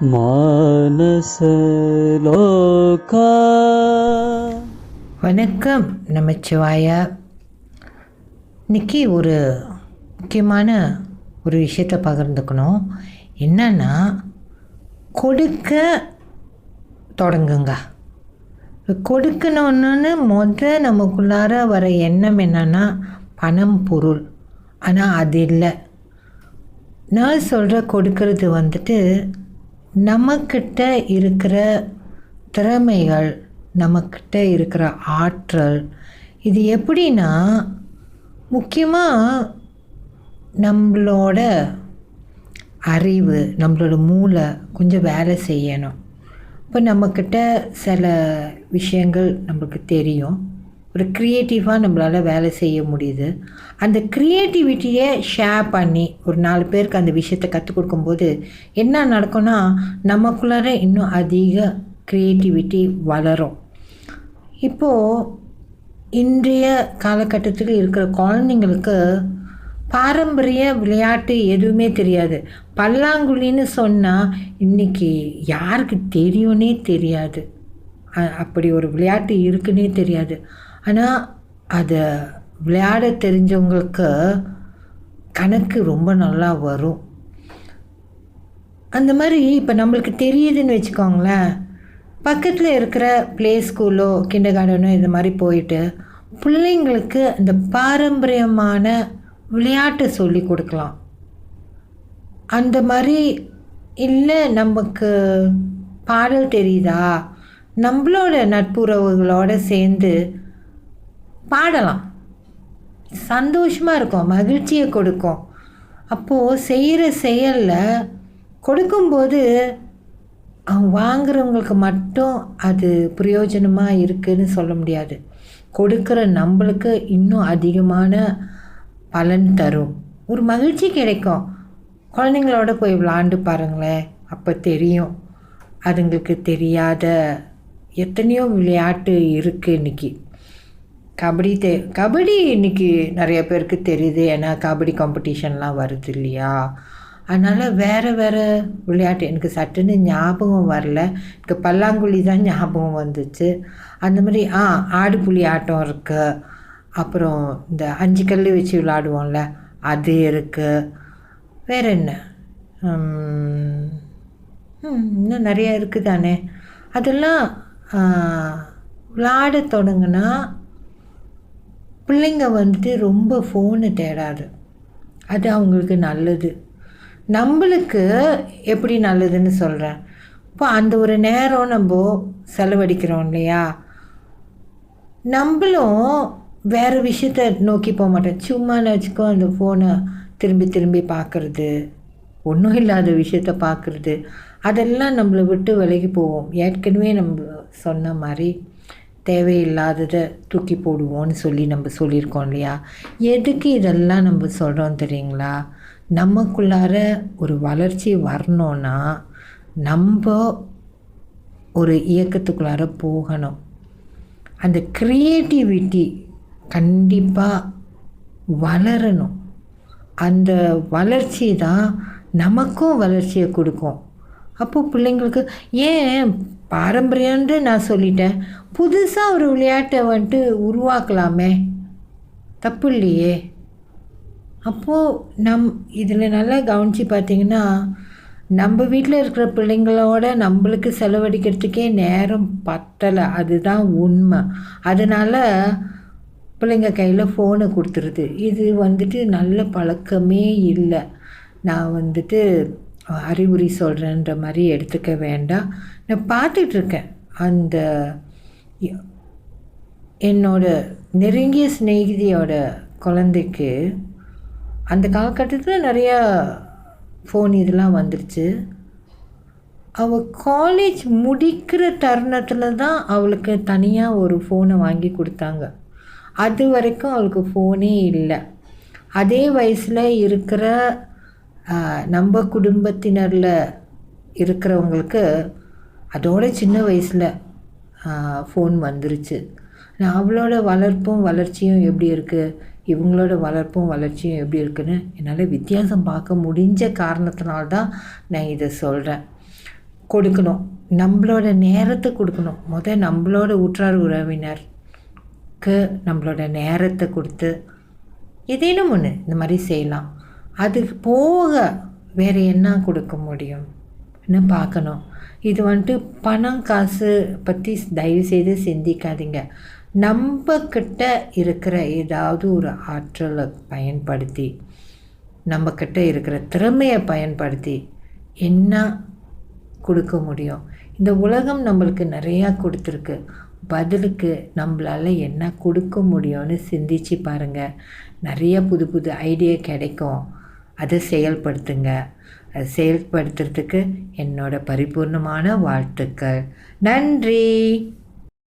மானசலோகா வணக்கம் நமச்சிவாயா. இன்னைக்கு ஒரு முக்கியமான ஒரு விஷயத்த பகிர்ந்துக்கணும். என்னன்னா கொடுக்க தொடங்குங்க. கொடுக்கணுன்னு முத நமக்குள்ளார வர எண்ணம் என்னென்னா பணம் பொருள். ஆனால் அது இல்லை. நான் சொல்கிற கொடுக்கறது வந்துட்டு நம்மக்கிட்ட இருக்கிற திறமைகள் நம்மக்கிட்ட இருக்கிற ஆற்றல் இது எப்படின்னா முக்கியமாக நம்மளோட அறிவு நம்மளோட மூளை கொஞ்சம் வேலை செய்யணும். இப்போ நம்மக்கிட்ட சில விஷயங்கள் நம்மளுக்கு தெரியும். ஒரு க்ரியேட்டிவாக நம்மளால் வேலை செய்ய முடியுது. அந்த க்ரியேட்டிவிட்டியை ஷேர் பண்ணி ஒரு நாலு பேருக்கு அந்த விஷயத்தை கற்றுக் கொடுக்கும்போது என்ன நடக்கும்னா நமக்குள்ளார இன்னும் அதிக க்ரியேட்டிவிட்டி வளரும். இப்போது இன்றைய காலகட்டத்தில் இருக்கிற குழந்தைங்களுக்கு பாரம்பரிய விளையாட்டு எதுவுமே தெரியாது. பல்லாங்குழின்னு சொன்னால் இன்றைக்கி யாருக்கு தெரியும்னே தெரியாது. அப்படி ஒரு விளையாட்டு இருக்குன்னே தெரியாது. ஆனால் அதை விளையாட தெரிஞ்சவங்களுக்கு கணக்கு ரொம்ப நல்லா வரும். அந்த மாதிரி இப்போ நம்மளுக்கு தெரியுதுன்னு வச்சுக்கோங்களேன். பக்கத்தில் இருக்கிற ப்ளே ஸ்கூலோ கிண்டர் கார்டனோ இது மாதிரி போயிட்டு பிள்ளைங்களுக்கு அந்த பாரம்பரியமான விளையாட்டு சொல்லி கொடுக்கலாம். அந்த மாதிரி இல்லை நமக்கு பாடல் தெரியுதா? நம்மளோட நட்புறவுகளோடு சேர்ந்து பாடலாம். சந்தோஷமாக இருக்கும் மகிழ்ச்சியை கொடுக்கும். அப்போது செய்கிற செயலில் கொடுக்கும்போது அவங்க வாங்குறவங்களுக்கு மட்டும் அது பிரயோஜனமாக இருக்குன்னு சொல்ல முடியாது. கொடுக்குற நம்மளுக்கு இன்னும் அதிகமான பலன் தரும். ஒரு மகிழ்ச்சி கிடைக்கும். குழந்தைங்களோட போய் விளாண்டு பாருங்களேன் அப்போ தெரியும். அதுங்களுக்கு தெரியாத எத்தனையோ விளையாட்டு இருக்குது இன்னைக்கு. கபடி தெ கபடி இன்னைக்கு நிறைய பேருக்கு தெரியுது. ஏன்னா கபடி காம்படிஷன்லாம் வருது இல்லையா? அதனால் வேறு வேறு விளையாட்டு எனக்கு சட்டுன்னு ஞாபகம் வரல. எனக்கு பல்லாங்குழி தான் ஞாபகம் வந்துச்சு. அந்த மாதிரி ஆ ஆடு புலி ஆட்டம் இருக்குது அப்புறம் இந்த அஞ்சு கல் வச்சு விளாடுவோம்ல அது இருக்குது வேறு என்ன? இன்னும் நிறையா இருக்குது தானே அதெல்லாம் விளாட தொடங்கினா பிள்ளைங்க வந்துட்டு ரொம்ப ஃபோனு தேடாது. அது அவங்களுக்கு நல்லது. நம்மளுக்கு எப்படி நல்லதுன்னு சொல்கிறேன் இப்போ அந்த ஒரு நேரம் நம்ம செலவழிக்கிறோம் இல்லையா? நம்மளும் வேறு விஷயத்த நோக்கி போக மாட்டோம். சும்மா வச்சுக்கோ அந்த ஃபோனை திரும்பி திரும்பி பார்க்குறது ஒன்றும் இல்லாத விஷயத்த பார்க்குறது அதெல்லாம் நம்மளை விட்டு விலகி போவோம். ஏற்கனவே நம்ம சொன்ன மாதிரி தேவையில்லாததை தூக்கி போடுவோம்னு சொல்லி நம்ம சொல்லியிருக்கோம் இல்லையா? எதுக்கு இதெல்லாம் நம்ம சொல்கிறோம் தெரியுங்களா? நமக்குள்ளார ஒரு வளர்ச்சி வரணும்னா நம்ம ஒரு இயக்கத்துக்குள்ளார போகணும். அந்த க்ரியேட்டிவிட்டி கண்டிப்பாக வளரணும். அந்த வளர்ச்சி தான் நமக்கும் வளர்ச்சியை கொடுக்கும். அப்போது பிள்ளைங்களுக்கு ஏன் பாரம்பரியம்னு நான் சொல்லிட்டேன். புதுசாக ஒரு விளையாட்டை வந்துட்டு உருவாக்கலாமே. தப்பு இல்லையே. அப்போது நம் இதில் நல்லா கவனித்து பார்த்தீங்கன்னா நம்ம வீட்டில் இருக்கிற பிள்ளைங்களோட நம்மளுக்கு செலவழிக்கிறதுக்கே நேரம் பத்தலை. அதுதான் உண்மை. அதனால் பிள்ளைங்க கையில் ஃபோனை கொடுத்துருது. இது வந்துட்டு நல்ல பழக்கமே இல்லை. நான் வந்துட்டு அறிகுறி சொல்கிறேன்ற மாதிரி எடுத்துக்க வேண்டாம். நான் பார்த்துட்ருக்கேன். அந்த என்னோட நெருங்கிய சிநேகிதியோட குழந்தைக்கு அந்த காலகட்டத்தில் நிறையா ஃபோன் இதெல்லாம் வந்துருச்சு. அவள் காலேஜ் முடிக்கிற தருணத்தில் தான் அவளுக்கு தனியாக ஒரு ஃபோனை வாங்கி கொடுத்தாங்க. அது வரைக்கும் அவளுக்கு ஃபோனே இல்லை. அதே வயசில் இருக்கிற நம்ம குடும்பத்தினரில் இருக்கிறவங்களுக்கு அதோட சின்ன வயசில் ஃபோன் வந்துருச்சு. நான் அவளோட வளர்ப்பும் வளர்ச்சியும் எப்படி இருக்குது இவங்களோட வளர்ப்பும் வளர்ச்சியும் எப்படி இருக்குன்னு என்னால் வித்தியாசம் பார்க்க முடிஞ்ச காரணத்தினால்தான் நான் இதை சொல்கிறேன் கொடுக்கணும். நம்மளோட நேரத்தை கொடுக்கணும். முத நம்மளோட உற்றார் உறவினருக்கு நம்மளோட நேரத்தை கொடுத்து ஏதேனும் ஒன்று இந்த மாதிரி செய்யலாம். அதுக்கு போக வேறு என்ன கொடுக்க முடியும்னு பார்க்கணும்? இது வந்துட்டு பணம் காசு பற்றி தயவு செய்து சிந்திக்காதீங்க. நம்மக்கிட்ட இருக்கிற ஏதாவது ஒரு ஆற்றலை பயன்படுத்தி நம்மக்கிட்ட இருக்கிற திறமையை பயன்படுத்தி என்ன கொடுக்க முடியும்? இந்த உலகம் நம்மளுக்கு நிறையா கொடுத்துருக்கு. பதிலுக்கு நம்மளால் என்ன கொடுக்க முடியும்னு சிந்திச்சு பாருங்கள் நிறைய புது புது ஐடியா கிடைக்கும். அதை செயல்படுத்துங்க. அதை செயல்படுத்துறதுக்கு என்னோட பரிபூர்ணமான வாழ்த்துக்கள். நன்றி!